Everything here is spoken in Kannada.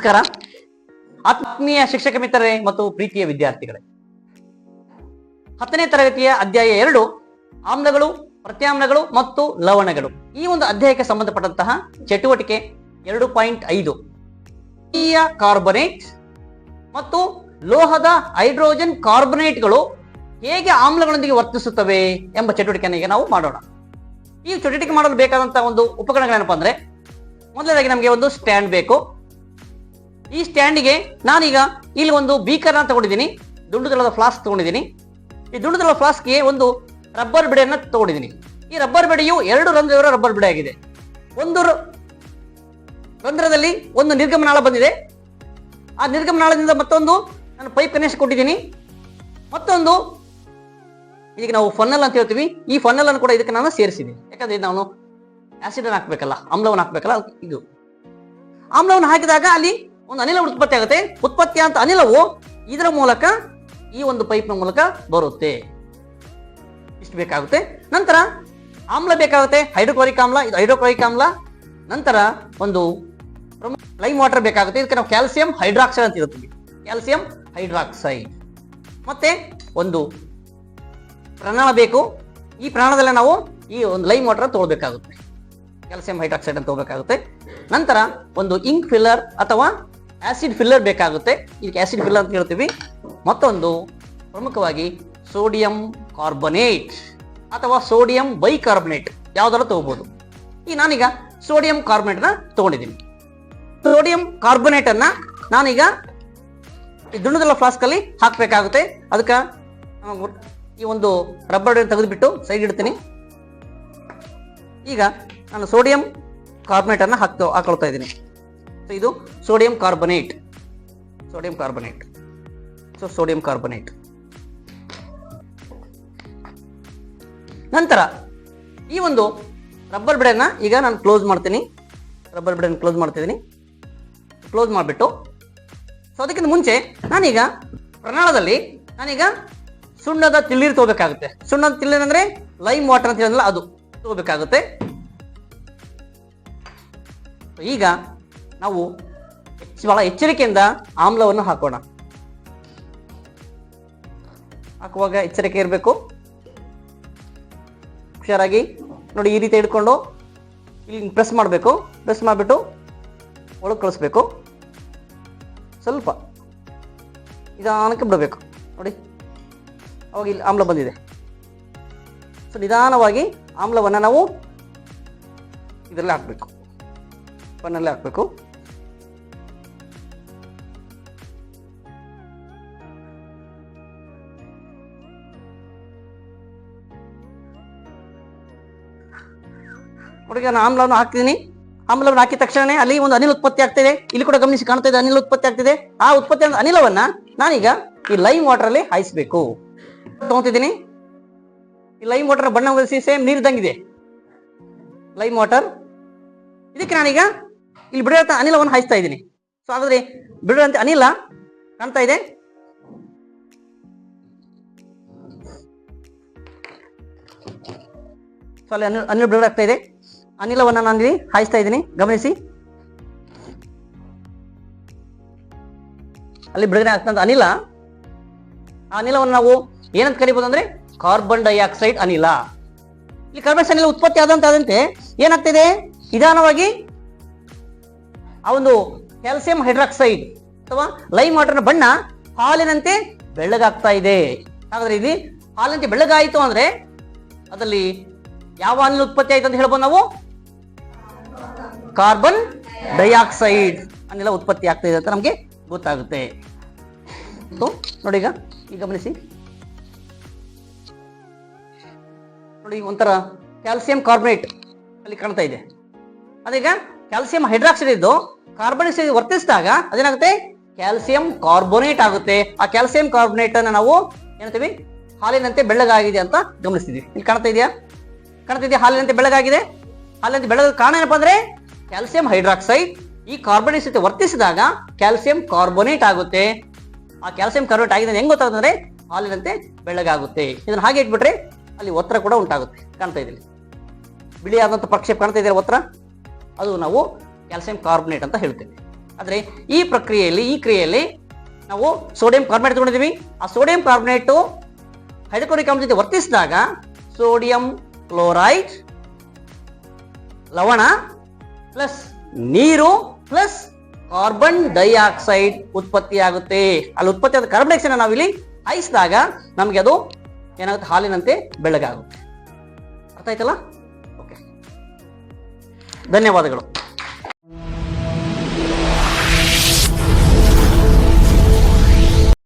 ನಮಸ್ಕಾರ. ಆತ್ಮೀಯ ಶಿಕ್ಷಕ ಮಿತ್ರರೇ ಮತ್ತು ಪ್ರೀತಿಯ ವಿದ್ಯಾರ್ಥಿಗಳೇ. ಹತ್ತನೇ ತರಗತಿಯ ಅಧ್ಯಾಯ ಎರಡು, ಆಮ್ಲಗಳು, ಪ್ರತ್ಯಾಮ್ಲಗಳು ಮತ್ತು ಲವಣಗಳು. ಈ ಒಂದು ಅಧ್ಯಾಯಕ್ಕೆ ಸಂಬಂಧಪಟ್ಟಂತಹ ಚಟುವಟಿಕೆ ಎರಡು ಪಾಯಿಂಟ್ ಐದು. ಕಾರ್ಬೊನೇಟ್ ಮತ್ತು ಲೋಹದ ಹೈಡ್ರೋಜನ್ ಕಾರ್ಬೊನೇಟ್ಗಳು ಹೇಗೆ ಆಮ್ಲಗಳೊಂದಿಗೆ ವರ್ತಿಸುತ್ತವೆ ಎಂಬ ಚಟುವಟಿಕೆಯನ್ನು ಈಗ ನಾವು ಮಾಡೋಣ. ಈ ಚಟುವಟಿಕೆ ಮಾಡಲು ಬೇಕಾದಂತಹ ಒಂದು ಉಪಕರಣಗಳೇನಪ್ಪ ಅಂದ್ರೆ, ಮೊದಲನೇದಾಗಿ ನಮಗೆ ಒಂದು ಸ್ಟ್ಯಾಂಡ್ ಬೇಕು. ಈ ಸ್ಟ್ಯಾಂಡಿಗೆ ನಾನೀಗ ಇಲ್ಲಿ ಒಂದು ಬೀಕರ್ನ ತಗೊಂಡಿದ್ದೀನಿ. ದುಂಡು ದಳದ ಫ್ಲಾಸ್ಕ್ ತಗೊಂಡಿದ್ದೀನಿ. ಈ ದುಂಡು ದಳದ ಫ್ಲಾಸ್ಕ್ಗೆ ಒಂದು ರಬ್ಬರ್ ಬಿಡೆಯನ್ನು ತಗೊಂಡಿದ್ದೀನಿ. ಈ ರಬ್ಬರ್ ಬಿಡೆಯು ಎರಡು ರಂಧ್ರವಿರೋ ರಬ್ಬರ್ ಬಿಡೆ ಆಗಿದೆ. ಒಂದು ರಂಧ್ರದಲ್ಲಿ ಒಂದು ನಿರ್ಗಮನಾಳ ಬಂದಿದೆ. ಆ ನಿರ್ಗಮನಾಳದಿಂದ ಮತ್ತೊಂದು ನಾನು ಪೈಪ್ ಕನೆಕ್ಷನ್ ಕೊಟ್ಟಿದ್ದೀನಿ. ಮತ್ತೊಂದು ಈಗ ನಾವು ಫನ್ನಲ್ ಅಂತ ಹೇಳ್ತೀವಿ. ಈ ಫನ್ನಲ್ ಅನ್ನು ಕೂಡ ಇದಕ್ಕೆ ನಾನು ಸೇರಿಸಿದೆ. ಯಾಕಂದ್ರೆ ನಾನು ಆಸಿಡ್ ಅನ್ನು ಹಾಕ್ಬೇಕಲ್ಲ, ಆಮ್ಲವನ್ನು ಹಾಕ್ಬೇಕಲ್ಲ, ಇದು. ಆಮ್ಲವನ್ನು ಹಾಕಿದಾಗ ಅಲ್ಲಿ ಒಂದು ಅನಿಲ ಉತ್ಪತ್ತಿ ಆಗುತ್ತೆ. ಉತ್ಪತ್ತಿ ಅಂತ ಅನಿಲವು ಇದರ ಮೂಲಕ ಈ ಒಂದು ಪೈಪ್ನ ಮೂಲಕ ಬರುತ್ತೆ. ಇಷ್ಟು ಬೇಕಾಗುತ್ತೆ. ನಂತರ ಆಮ್ಲ ಬೇಕಾಗುತ್ತೆ. ಹೈಡ್ರೋಕ್ಲೋರಿಕ್ ಆಮ್ಲ, ಇದು ಹೈಡ್ರೋಕ್ಲೋರಿಕ್ ಆಮ್ಲ. ನಂತರ ಒಂದು ಲೈಮ್ ವಾಟರ್ ಬೇಕಾಗುತ್ತೆ. ಇದಕ್ಕೆ ನಾವು ಕ್ಯಾಲ್ಸಿಯಂ ಹೈಡ್ರಾಕ್ಸೈಡ್ ಅಂತ ಇರುತ್ತೆ ಕ್ಯಾಲ್ಸಿಯಂ ಹೈಡ್ರಾಕ್ಸೈಡ್ ಮತ್ತೆ ಒಂದು ಪ್ರಾಣ ಬೇಕು. ಈ ಪ್ರಾಣದಲ್ಲೇ ನಾವು ಈ ಒಂದು ಲೈಮ್ ವಾಟರ್ ತಗೊಳ್ಬೇಕಾಗುತ್ತೆ ಕ್ಯಾಲ್ಸಿಯಂ ಹೈಡ್ರಾಕ್ಸೈಡ್ ಅಂತ ತಗೋಬೇಕಾಗುತ್ತೆ. ನಂತರ ಒಂದು ಇಂಕ್ ಫಿಲ್ಲರ್ ಅಥವಾ ಆಸಿಡ್ ಫಿಲ್ಲರ್ ಬೇಕಾಗುತ್ತೆ. ಇದಕ್ಕೆ ಆಸಿಡ್ ಫಿಲ್ಲರ್ ಅಂತ ಹೇಳ್ತೀವಿ. ಮತ್ತೊಂದು, ಪ್ರಮುಖವಾಗಿ ಸೋಡಿಯಂ ಕಾರ್ಬನೇಟ್ ಅಥವಾ ಸೋಡಿಯಂ ಬೈಕಾರ್ಬನೇಟ್ ಯಾವ್ದಾರು ತಗೋಬಹುದು ಈ ನಾನೀಗ ಸೋಡಿಯಂ ಕಾರ್ಬನೇಟ್ನ ತಗೊಂಡಿದ್ದೀನಿ. ಸೋಡಿಯಂ ಕಾರ್ಬನೇಟ್ ಅನ್ನ ನಾನೀಗ ಈ ದುಂಡದಲ್ಲ ಫ್ಲಾಸ್ಕ್ ಅಲ್ಲಿ ಹಾಕಬೇಕಾಗುತ್ತೆ. ಅದಕ್ಕೆ ಈ ಒಂದು ರಬ್ಬರ್ ತೆಗೆದುಬಿಟ್ಟು ಸೈಡ್ ಇಡ್ತೀನಿ. ಈಗ ನಾನು ಸೋಡಿಯಂ ಕಾರ್ಬನೇಟ್ ಅನ್ನ ಹಾಕ್ತಾ ಹಾಕೊಳ್ತಾ ಇದ್ದೀನಿ. ಸೊ ಇದು sodium carbonate sodium carbonate so sodium carbonate ನಂತರ ಈ ಒಂದು ರಬ್ಬರ್ ಬಿಡನ್ನ ಈಗ ನಾನು ಕ್ಲೋಸ್ ಮಾಡ್ತೀನಿ. ರಬ್ಬರ್ ಬಿಡೆನ ಕ್ಲೋಸ್ ಮಾಡ್ತಿದ್ದೀನಿ. ಕ್ಲೋಸ್ ಮಾಡಿಬಿಟ್ಟು ಸೊ ಅದಕ್ಕಿಂತ ಮುಂಚೆ ನಾನೀಗ ಪ್ರಣಾಳದಲ್ಲಿ ನಾನೀಗ ಸುಣ್ಣದ ತಿಳ್ಳೀರು ತಗೋಬೇಕಾಗುತ್ತೆ. ಸುಣ್ಣದ ತಿಳ್ಳೀರು ಅಂದ್ರೆ ಲೈಮ್ ವಾಟರ್ ಅಂತ ಹೇಳಿದ್ರಲ್ಲ ಅದು ತಗೋಬೇಕಾಗುತ್ತೆ. ಈಗ ನಾವು ಬಹಳ ಎಚ್ಚರಿಕೆಯಿಂದ ಆಮ್ಲವನ್ನು ಹಾಕೋಣ. ಹಾಕುವಾಗ ಎಚ್ಚರಿಕೆ ಇರಬೇಕು. ಹುಷಾರಾಗಿ. ನೋಡಿ, ಈ ರೀತಿ ಹಿಡ್ಕೊಂಡು ಇಲ್ಲಿ ಪ್ರೆಸ್ ಮಾಡಬೇಕು. ಪ್ರೆಸ್ ಮಾಡಿಬಿಟ್ಟು ಒಳಗೆ ಕಳಿಸ್ಬೇಕು. ಸ್ವಲ್ಪ ನಿಧಾನಕ್ಕೆ ಬಿಡಬೇಕು. ನೋಡಿ, ಅವಾಗ ಇಲ್ಲಿ ಆಮ್ಲ ಬಂದಿದೆ. ಸೊ ನಿಧಾನವಾಗಿ ಆಮ್ಲವನ್ನು ನಾವು ಇದರಲ್ಲಿ ಹಾಕಬೇಕು. ಪನ್ನಲ್ಲಿ ಹಾಕಬೇಕು. ನೋಡಿ ನಾನು ಆಮ್ಲವನ್ನು ಹಾಕ್ತೀನಿ. ಆಮ್ಲವನ್ನು ಹಾಕಿದ ತಕ್ಷಣ ಅಲ್ಲಿ ಒಂದು ಅನಿಲ ಉತ್ಪತ್ತಿ ಆಗ್ತಿದೆ. ಇಲ್ಲಿ ಕೂಡ ಗಮನಿಸಿ ಕಾಣ್ತಾ ಇದೆ ಅನಿಲ ಉತ್ಪತ್ತಿ ಆಗ್ತಿದೆ. ಆ ಉತ್ಪತ್ತಿ ಅನಿಲವನ್ನ ನಾನೀಗ ಈ ಲೈಮ್ ವಾಟರ್ ಅಲ್ಲಿ ಹಾಯಿಸ್ಬೇಕು. ತಗೊಂತಿದ್ದೀನಿ. ಈ ಲೈಮ್ ವಾಟರ್ ಬಣ್ಣ ಬದಲಿಸಿ ಸೇಮ್ ನೀರಿದ್ದಂಗಿದೆ ಲೈಮ್ ವಾಟರ್. ಇದಕ್ಕೆ ನಾನೀಗ ಇಲ್ಲಿ ಬಿಡುವಂತ ಅನಿಲವನ್ನು ಹಾಯಿಸ್ತಾ ಇದ್ದೀನಿ. ಸೊ ಹಾಗಾದ್ರೆ ಬಿಡುವಂತ ಅನಿಲ ಕಾಣ್ತಾ ಇದೆ. ಸೊ ಅಲ್ಲಿ ಅನಿಲ್ ಅನಿಲ್ ಬಿಡುಗಡೆ ಆಗ್ತಾ ಇದೆ. ಅನಿಲವನ್ನು ನಾನು ಇಲ್ಲಿ ಹಾಯಿಸ್ತಾ ಇದ್ದೀನಿ. ಗಮನಿಸಿ. ಅಲ್ಲಿ ಬಿಡುಗಡೆ ಆಗ್ತಂತ ಅನಿಲ. ಆ ಅನಿಲವನ್ನು ನಾವು ಏನಂತ ಕರಿಬಹುದು ಅಂದ್ರೆ ಕಾರ್ಬನ್ ಡೈಆಕ್ಸೈಡ್ ಅನಿಲ. ಇಲ್ಲಿ ಕಾರ್ಬನ್ ಅನಿಲ ಉತ್ಪತ್ತಿ ಆದಂತೆ ಏನಾಗ್ತಾ ಏನಾಗ್ತಿದೆ? ನಿಧಾನವಾಗಿ ಆ ಒಂದು ಕ್ಯಾಲ್ಸಿಯಂ ಹೈಡ್ರಾಕ್ಸೈಡ್ ಅಥವಾ ಲೈಮ್ ವಾಟರ್ನ ಬಣ್ಣ ಹಾಲಿನಂತೆ ಬೆಳ್ಳಗಾಗ್ತಾ ಇದೆ. ಹಾಗಾದ್ರೆ ಇಲ್ಲಿ ಹಾಲಿನಂತೆ ಬೆಳ್ಳಗಾಯಿತು ಅಂದ್ರೆ ಅದರಲ್ಲಿ ಯಾವ ಅನಿಲ ಉತ್ಪತ್ತಿ ಆಯಿತು ಅಂತ ಹೇಳ್ಬೋದು ನಾವು? ಕಾರ್ಬನ್ ಡೈಆಕ್ಸೈಡ್ ಅನ್ನೆಲ್ಲ ಉತ್ಪತ್ತಿ ಆಗ್ತಾ ಇದೆ ಅಂತ ನಮಗೆ ಗೊತ್ತಾಗುತ್ತೆ. ನೋಡಿ ಈಗ ಗಮನಿಸಿ. ನೋಡಿ, ಒಂಥರ ಕ್ಯಾಲ್ಸಿಯಂ ಕಾರ್ಬನೇಟ್ ಅಲ್ಲಿ ಕಾಣ್ತಾ ಇದೆ. ಅದೀಗ ಕ್ಯಾಲ್ಸಿಯಂ ಹೈಡ್ರಾಕ್ಸೈಡ್ ಇದ್ದು ಕಾರ್ಬನ್ ಡೈಆಕ್ಸೈಡ್ ವರ್ತಿಸಿದಾಗ ಅದೇನಾಗುತ್ತೆ? ಕ್ಯಾಲ್ಸಿಯಂ ಕಾರ್ಬೋನೇಟ್ ಆಗುತ್ತೆ. ಆ ಕ್ಯಾಲ್ಸಿಯಂ ಕಾರ್ಬೋನೇಟ್ ಅನ್ನ ನಾವು ಏನಂತೀವಿ? ಹಾಲಿನಂತೆ ಬೆಳ್ಳಗಾಗಿದೆ ಅಂತ ಗಮನಿಸ್ತೀವಿ ಇಲ್ಲಿ ಕಾಣ್ತಾ ಇದೆಯಾ? ಕಾಣ್ತಾ ಇದೆಯಾ? ಹಾಲಿನಂತೆ ಬೆಳ್ಳಗಾಗಿದೆ? ಹಾಲಿನಂತೆ ಬೆಳ್ಳಗ ಕಾರಣ ಏನಪ್ಪಾ ಅಂದ್ರೆ ಕ್ಯಾಲ್ಸಿಯಂ ಹೈಡ್ರಾಕ್ಸೈಡ್ ಈ ಕಾರ್ಬನ್ ಜೊತೆ ವರ್ತಿಸಿದಾಗ ಕ್ಯಾಲ್ಸಿಯಂ ಕಾರ್ಬೋನೇಟ್ ಆಗುತ್ತೆ. ಆ ಕ್ಯಾಲ್ಸಿಯಂ ಕಾರ್ಬೋನೇಟ್ ಆಗಿದೆ ಹೆಂಗ್ ಗೊತ್ತಾಗುತ್ತೆ ಹಾಲಿನಂತೆ ಬೆಳ್ಳಗಾಗುತ್ತೆ. ಇದನ್ನ ಹಾಗೆ ಇಟ್ಬಿಟ್ರೆ ಅಲ್ಲಿ ಒತ್ತರ ಕೂಡ ಉಂಟಾಗುತ್ತೆ. ಕಾಣ್ತಾ ಇದೆ ಬಿಳಿ ಪ್ರಕ್ಷೇಪ ಕಾಣ್ತಾ ಇದೆಯಲ್ಲ ಒತ್ತರ? ಅದು ನಾವು ಕ್ಯಾಲ್ಸಿಯಂ ಕಾರ್ಬನೇಟ್ ಅಂತ ಹೇಳ್ತೇವೆ. ಆದ್ರೆ ಈ ಪ್ರಕ್ರಿಯೆಯಲ್ಲಿ, ಈ ಕ್ರಿಯೆಯಲ್ಲಿ ನಾವು ಸೋಡಿಯಂ ಕಾರ್ಬನೇಟ್ ತಗೊಂಡಿದ್ದೀವಿ. ಆ ಸೋಡಿಯಂ ಕಾರ್ಬನೇಟು ಹೈಡ್ರೋಕ್ಲೋರಿಕ್ ಆಮ್ಲ ಜೊತೆ ವರ್ತಿಸಿದಾಗ ಸೋಡಿಯಂ ಕ್ಲೋರೈಡ್ ಲವಣ ಪ್ಲಸ್ ನೀರು ಪ್ಲಸ್ ಕಾರ್ಬನ್ ಡೈಆಕ್ಸೈಡ್ ಉತ್ಪತ್ತಿಯಾಗುತ್ತೆ. ಅಲ್ಲಿ ಉತ್ಪತ್ತಿಯಾದ ಕಾರ್ಬನ್ ಡೈಆಕ್ಸೈಡ್ ನಾವಿಲ್ಲಿ ಹಾಯಿಸಿದಾಗ ನಮಗೆ ಅದು ಏನಾಗುತ್ತೆ? ಹಾಲಿನಂತೆ ಬೆಳಗಾಗುತ್ತೆ ಅರ್ಥ ಆಯ್ತಲ್ಲ? ಓಕೆ ಧನ್ಯವಾದಗಳು.